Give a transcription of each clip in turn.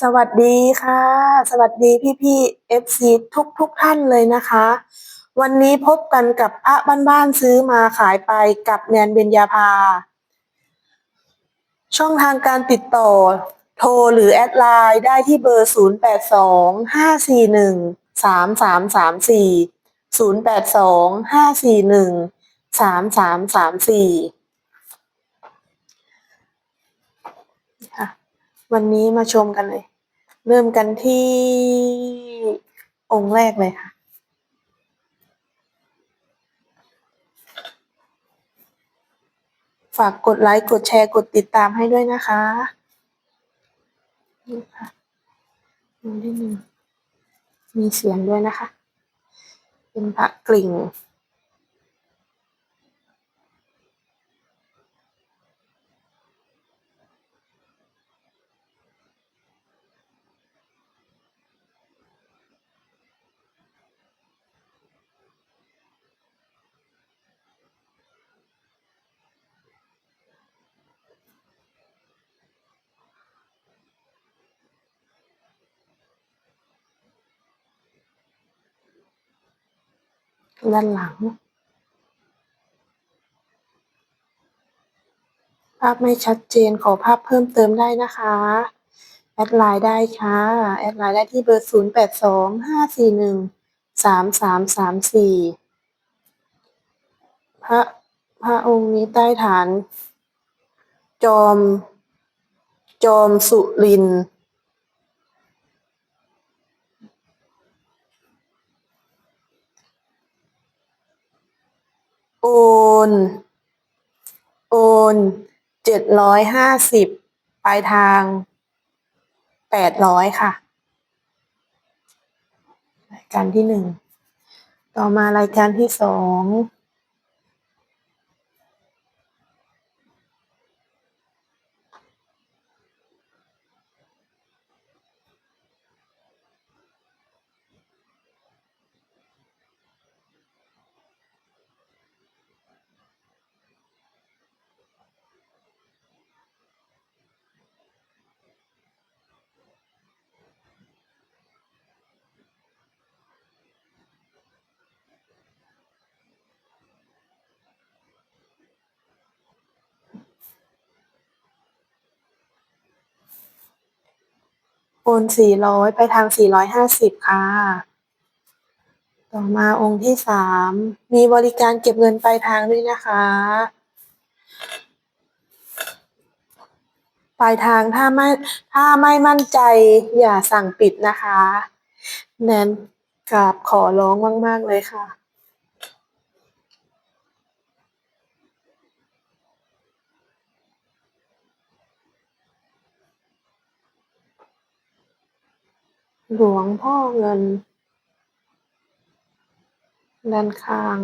สวัสดีค่ะ สวัสดีพี่พี่เอฟซีทุกทุกท่านเลยนะคะ วันนี้พบกันกับพระบ้านๆซื้อมาขายไปกับแนนเบญญาภา ช่องทางการติดต่อ โทรหรือแอดไลน์ได้ที่เบอร์ 0 8 2 5 4 1 3 3 3 4 0 8 2 5 4 1 3 3 3 4ค่ะ วันนี้มาชมกันเลย เริ่มกันที่องค์แรกเลยค่ะ ฝากกดไลค์ กดแชร์ กดติดตามให้ด้วยนะคะนี่ค่ะดูที่หนึ่งมีเสียงด้วยนะคะ เป็นพระกลิ่ง ด้านหลัง ภาพไม่ชัดเจนขอภาพเพิ่มเติมได้นะคะ แอดไลน์ได้ค่ะ แอดไลน์ได้ที่เบอร์ 0 8 2 5 4 1 3 3 3 4 พระพระองค์นี้ใต้ฐาน จอม จอมสุรินทร์ โอน โอนเจ็ดร้อยห้าสิบปลายทางแปดร้อยค่ะ รายการที่หนึ่ง ต่อมารายการที่สอง โอนสี่ร้อยไปทางสี่ร้อยห้าสิบค่ะ ต่อมาองค์ที่สาม มีบริการเก็บเงินปลายทางด้วยนะคะ ปลายทางถ้าไม่ถ้าไม่มั่นใจอย่าสั่งปิดนะคะ แนนกราบขอร้องมาก ๆ เลยค่ะ หลวงพ่อเงินด้านข้าง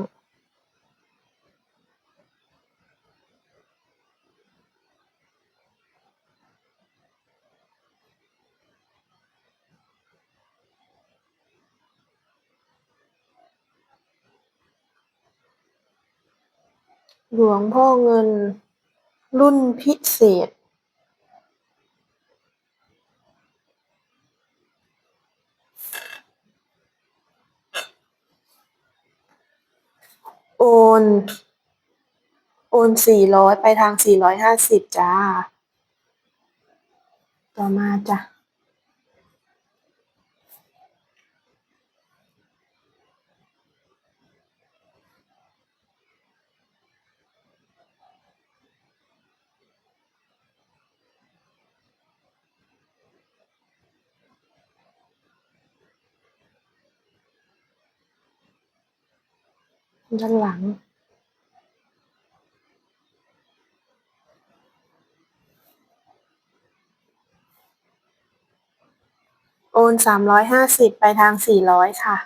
หลวงพ่อเงินรุ่นพิเศษ โอนสี่ร้อยไปทางสี่ร้อยห้าสิบจ้า ต่อมาจ้ะด้านหลัง นสามร้อยห้าสิบไปทางสี่ร้อยค่ะ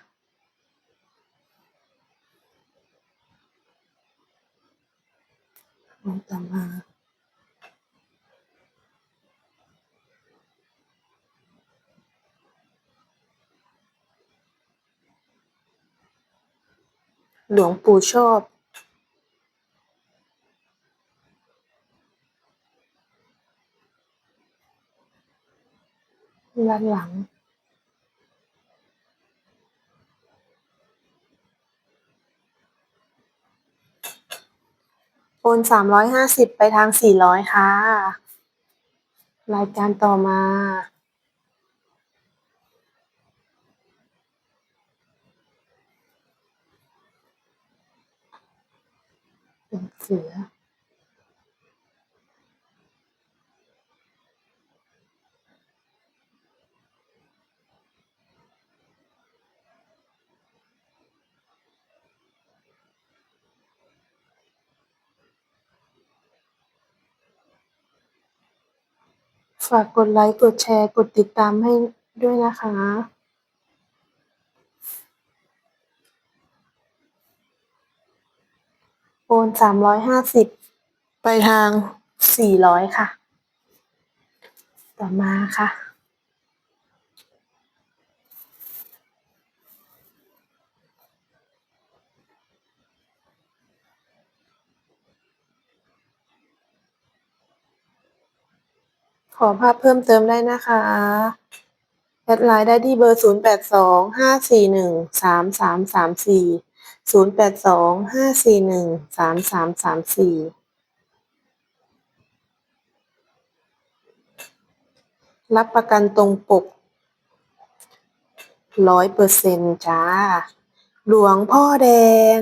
ต่อมาหลวงปู่ชอบ ด้านหลัง โอนสามร้อยห้าสิบไปทางสี่ร้อยค่ะ รายการต่อมาเป็นเสือ ฝากกดไลค์ กดแชร์ กดติดตามให้ด้วยนะคะโอนสามร้อยห้าสิบไปทางสี่ร้อยค่ะ ต่อมาค่ะ ขอภาพเพิ่มเติมได้นะคะแอดไลน์ได้ที่เบอร์ 0 8 2 5 4 1 3 3 3 4 0 8 2 5 4 1 3 3 3 4 รับประกันตรงปกร้อยเปอร์เซ็นต์จ้า หลวงพ่อแดง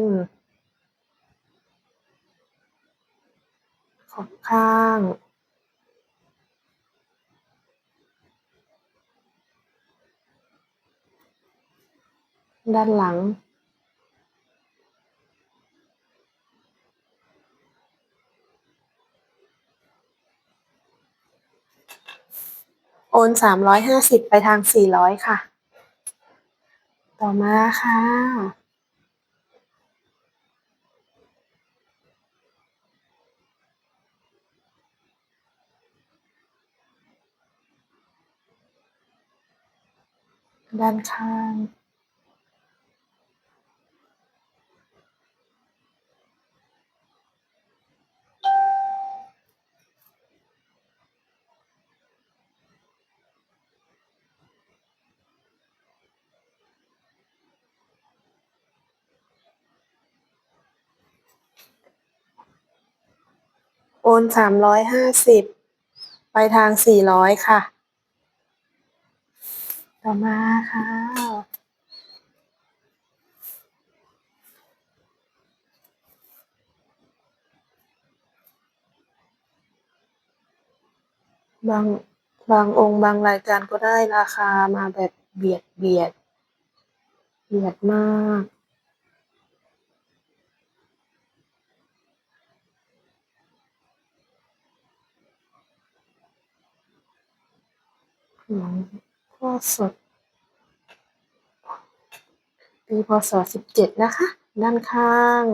ขอบข้าง ด้านหลัง โอนสามร้อยห้าสิบไปทางสี่ร้อยค่ะ ต่อมาค่ะด้านข้าง โอนสามร้อยห้าสิบไปทางสี่ร้อยค่ะ ต่อมาค่ะ บางบางองค์บางรายการก็ได้ราคามาแบบเบียดเบียดเบียดมาก หลวงพ่อสด ปีพศสิบเจ็ดนะคะ ด้านข้าง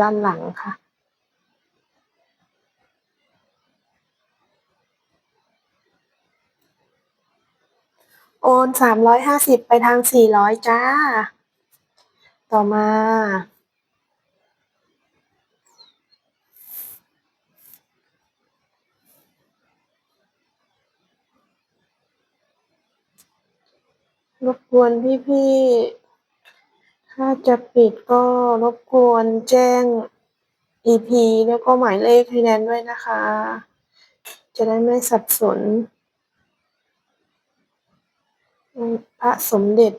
ด้านหลังค่ะ โอนสามร้อยห้าสิบไปทางสี่ร้อยจ้า ต่อมา วนพี่ๆถ้าจะปิดก็รบกวนแจ้ง EP แล้วก็หมายเลขให้แนนด้วยนะคะ จะได้ไม่สับสน พระสมเด็จ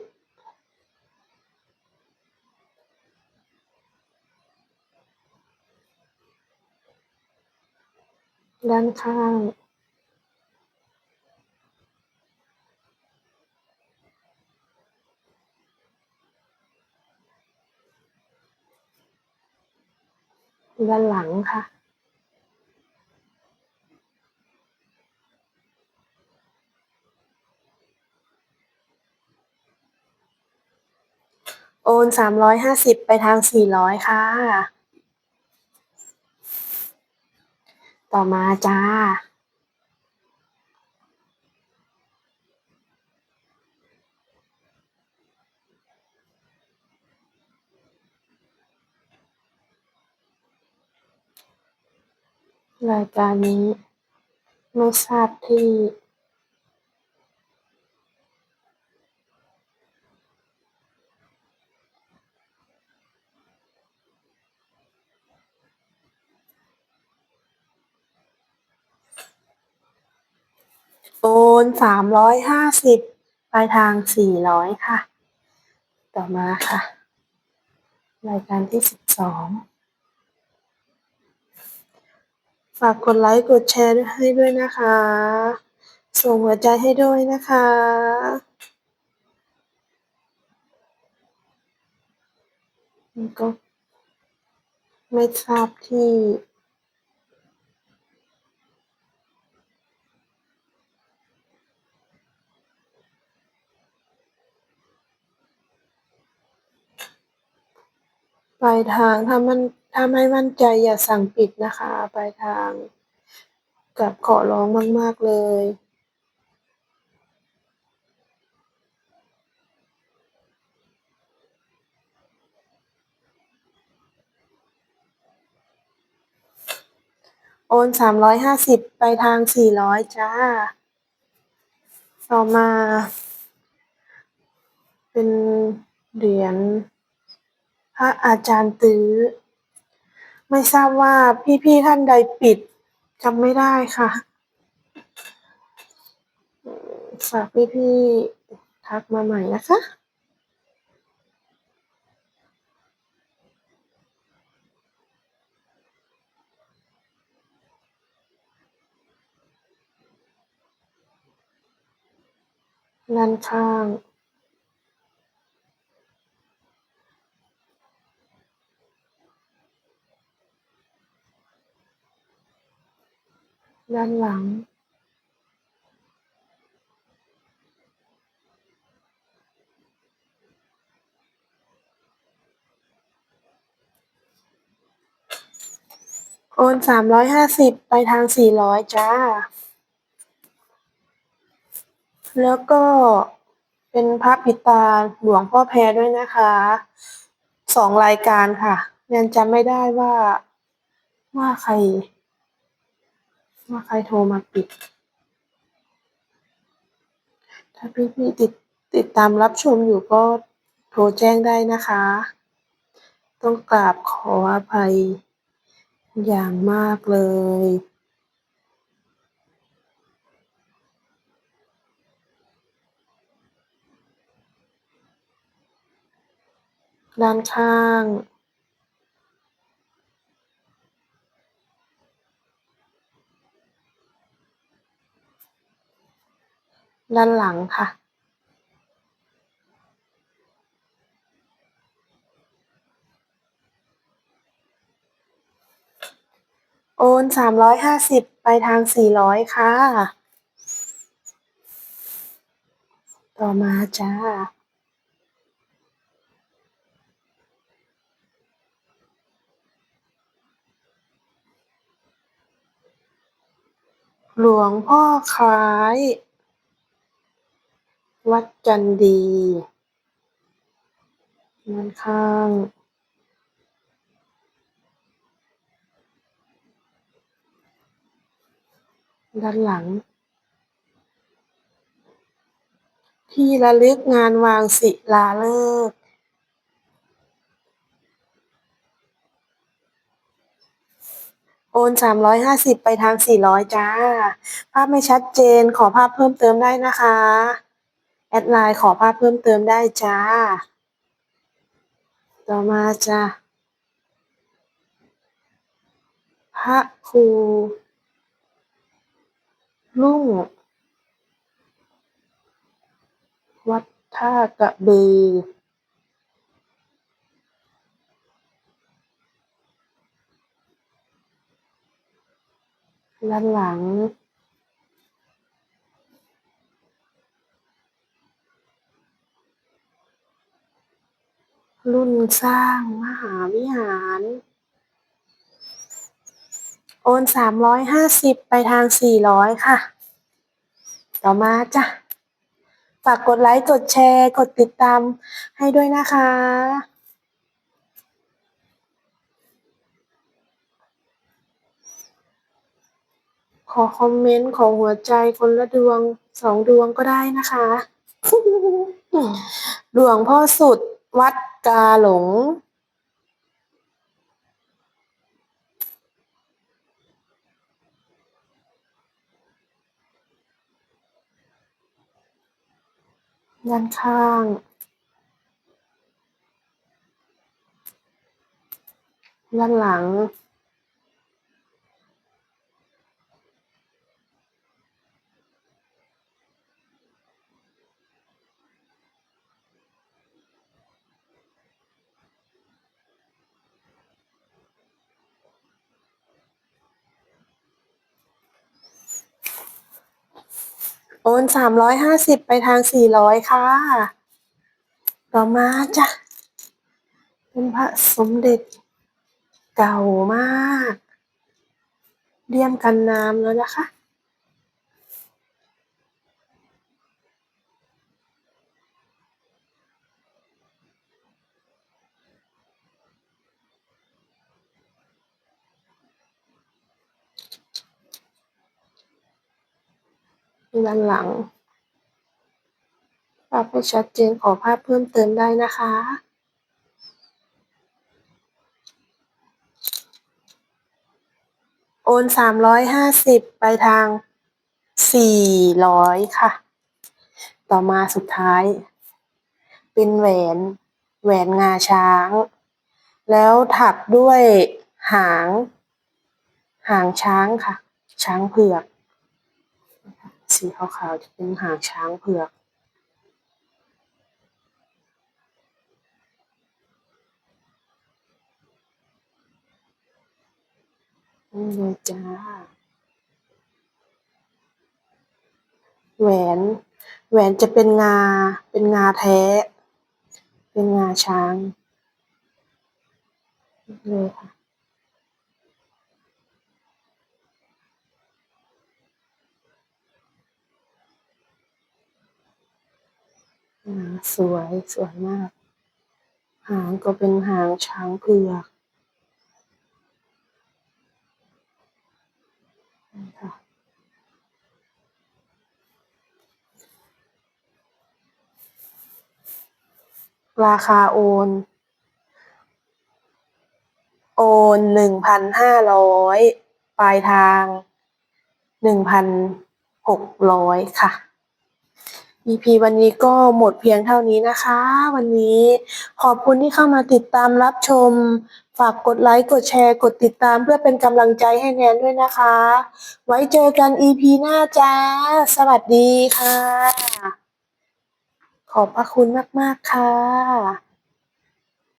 ด้านข้าง ด้านหลังค่ะ โอนสามร้อยห้าสิบไปทางสี่ร้อยค่ะ ต่อมาจ้า รายการนี้ไม่ทราบที่โอนสามร้อยห้าสิบปลายทางสี่ร้อยค่ะ ต่อมาค่ะ รายการที่สิบสอง ฝากกดไลค์กดแชร์ให้ด้วยนะคะ ส่งหัวใจให้ด้วยนะคะมันก็ไม่ทราบที่ปลายทางถ้ามัน ถ้าไม่มั่นใจอย่าสั่งปิดนะคะปลายทางกับขอร้องมาก ๆ เลยโอนสามร้อยห้าสิบไปทางสี่ร้อยจ้า ต่อมา เป็นเหรียญพระอาจารย์ตื้อ ไม่ทราบว่าพี่ๆท่านใดปิดจำไม่ได้ค่ะฝากพี่ๆทักมาใหม่นะคะด้านข้าง ด้านหลัง โอนสามร้อยห้าสิบไปทางสี่ร้อยจ้า แล้วก็เป็นพระปิดตาหลวงพ่อแพรด้วยนะคะ สองรายการค่ะ ยังจำไม่ได้ว่าว่าใคร ว่าใครโทรมาปิด ถ้าพี่ๆติดติดตามรับชมอยู่ก็โทรแจ้งได้นะคะ ต้องกราบขออภัยอย่างมากเลยด้านข้าง ด้านหลังค่ะ โอนสามร้อยห้าสิบไปทางสี่ร้อยค่ะ ต่อมาจ้าหลวงพ่อคล้าย วัดจันดีด้านข้างด้านหลัง ที่ระลึกงานวางศิลาฤกษ์โอนสามร้อยห้าสิบไปทางสี่ร้อยจ้า ภาพไม่ชัดเจนขอภาพเพิ่มเติมได้นะคะ แอดไลน์ขอภาพเพิ่มเติมได้จ้า ต่อมาจ้าพระครูรุ่งวัดท่ากระบือ ด้านหลัง รุ่นสร้างมหาวิหาร โอนสามร้อยห้าสิบไปทางสี่ร้อยค่ะ ต่อมาจ้ะ ฝากกดไลค์ กดแชร์ กดติดตามให้ด้วยนะคะขอคอมเมนต์ขอหัวใจคนละดวงสองดวงก็ได้นะคะ หลวงพ่อสุดวัด กาหลง ด้านข้างด้านหลัง นสามร้อยห้าสิบไปทางสี่ร้อยค่ะ ต่อมาจ้ะ เป็นพระสมเด็จเก่ามาก เลี่ยมกันน้ำแล้วนะคะ ด้านหลังภาพไม่ชัดเจนขอภาพเพิ่มเติมได้นะคะโอนสามร้อยห้าสิบไปทางสี่ร้อยค่ะ ต่อมาสุดท้าย เป็นแหวน แหวนงาช้าง แล้วถักด้วยหาง หางช้างค่ะ ช้างเผือก สีขาวๆจะเป็นหางช้างเผือกนี่เลยจ้า แหวน แหวนจะเป็นงา เป็นงาแท้ เป็นงาช้างเลยค่ะ สวยสวยมาก หางก็เป็นหางช้างเผือกค่ะราคาโอน โอนหนึ่งพันห้าร้อยปลายทางหนึ่งพันหกร้อยค่ะ EP วันนี้ก็หมดเพียงเท่านี้นะคะ วันนี้ขอบคุณที่เข้ามาติดตามรับชม ฝากกดไลค์กดแชร์ กดติดตามเพื่อเป็นกำลังใจให้แนนด้วยนะคะ ไว้เจอกัน EP หน้าจ้า สวัสดีค่ะ ขอบพระคุณมาก ๆ ค่ะ